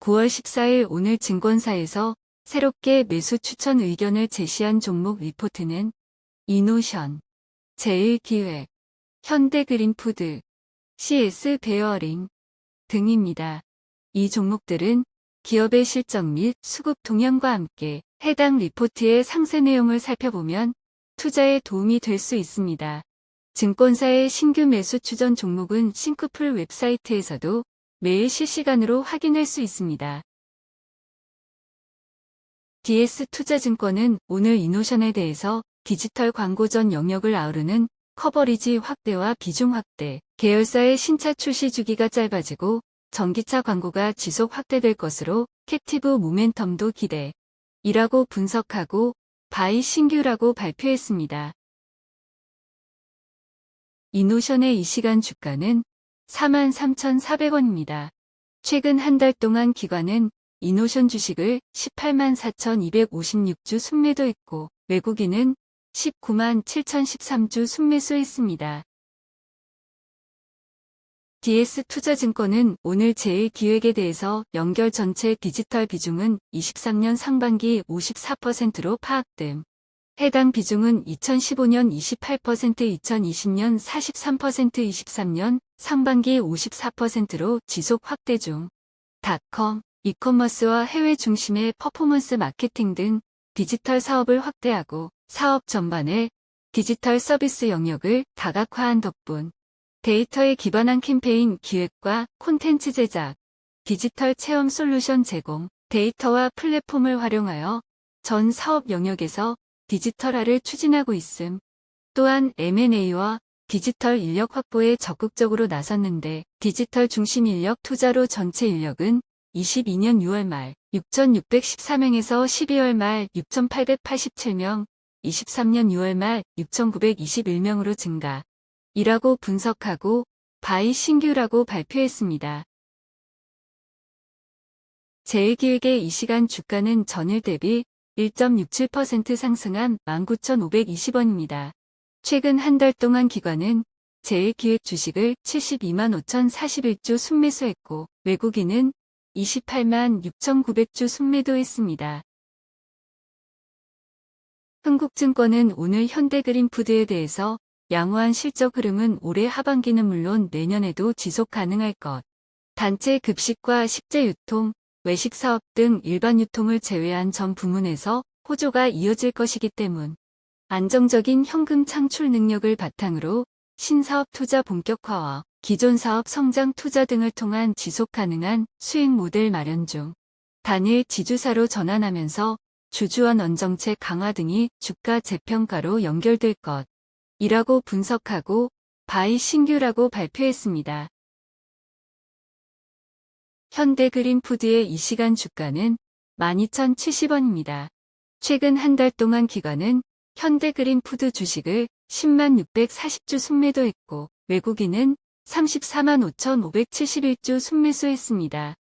(9월 14일) 오늘 증권사에서 새롭게 매수 추천 의견을 제시한 종목 리포트는 이노션, 제일기획, 현대그린푸드, CS 베어링 등입니다. 이 종목들은 기업의 실적 및 수급 동향과 함께 해당 리포트의 상세 내용을 살펴보면 투자에 도움이 될 수 있습니다. 증권사의 신규 매수 추전 종목은 싱크풀 웹사이트에서도 매일 실시간으로 확인할 수 있습니다. DS투자증권은 오늘 이노션에 대해서 디지털 광고 전 영역을 아우르는 커버리지 확대와 비중 확대, 계열사의 신차 출시 주기가 짧아지고 전기차 광고가 지속 확대될 것으로 캡티브 모멘텀도 기대. 이라고 분석하고 바이 신규라고 발표했습니다. 이노션의 이 시간 주가는 43,400원입니다. 최근 한 달 동안 기관은 이노션 주식을 18만 4,256주 순매도했고 외국인은 19만 7,013주 순매수했습니다. DS투자증권은 오늘 제1기획에 대해서 연결 전체 디지털 비중은 23년 상반기 54%로 파악됨. 해당 비중은 2015년 28%, 2020년 43%, 23년 상반기 54%로 지속 확대 중. 닷컴, 이커머스와 해외 중심의 퍼포먼스 마케팅 등 디지털 사업을 확대하고 사업 전반의 디지털 서비스 영역을 다각화한 덕분 데이터에 기반한 캠페인 기획과 콘텐츠 제작, 디지털 체험 솔루션 제공, 데이터와 플랫폼을 활용하여 전 사업 영역에서 디지털화를 추진하고 있음. 또한 M&A와 디지털 인력 확보에 적극적으로 나섰는데 디지털 중심 인력 투자로 전체 인력은 22년 6월 말 6,614명에서 12월 말 6,887명, 23년 6월 말 6,921명으로 증가. 이라고 분석하고 바이 신규라고 발표했습니다. 제일기획의 이 시간 주가는 전일 대비 1.67% 상승한 19,520원입니다. 최근 한 달 동안 기관은 제일기획 주식을 72만 5,041주 순매수했고 외국인은 28만 6,900주 순매도했습니다. 흥국증권은 오늘 현대그린푸드에 대해서 양호한 실적 흐름은 올해 하반기는 물론 내년에도 지속 가능할 것. 단체 급식과 식재 유통, 외식 사업 등 일반 유통을 제외한 전 부문에서 호조가 이어질 것이기 때문 안정적인 현금 창출 능력을 바탕으로 신사업 투자 본격화와 기존 사업 성장 투자 등을 통한 지속 가능한 수익 모델 마련 중 단일 지주사로 전환하면서 주주원 언정책 강화 등이 주가 재평가로 연결될 것. 이라고 분석하고 바이 신규라고 발표했습니다. 현대그린푸드의 이 시간 주가는 12,070원입니다. 최근 한 달 동안 기관은 현대그린푸드 주식을 10만 640주 순매도했고 외국인은 34만 5,571주 순매수했습니다.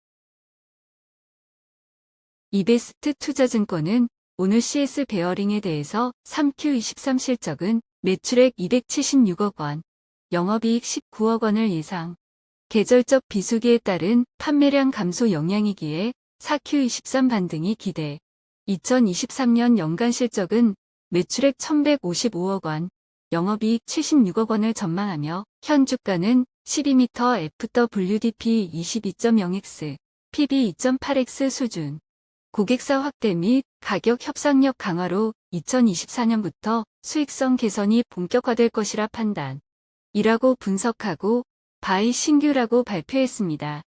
이베스트 투자증권은 오늘 CS 베어링에 대해서 3Q23 실적은 매출액 276억 원, 영업이익 19억 원을 예상. 계절적 비수기에 따른 판매량 감소 영향이기에 4Q23 반등이 기대. 2023년 연간 실적은 매출액 1155억 원, 영업이익 76억 원을 전망하며 현 주가는 12m FWDP 22.0x, PB 2.8x 수준. 고객사 확대 및 가격 협상력 강화로 2024년부터 수익성 개선이 본격화될 것이라 판단. 이라고 분석하고 바이 신규라고 발표했습니다.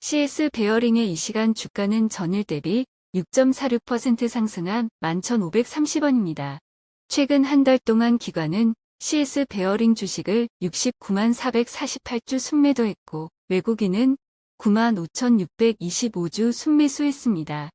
CS 베어링의 이 시간 주가는 전일 대비 6.46% 상승한 11,530원입니다. 최근 한 달 동안 기관은 CS 베어링 주식을 69만 448주 순매도했고 외국인은 95,625주 순매수했습니다.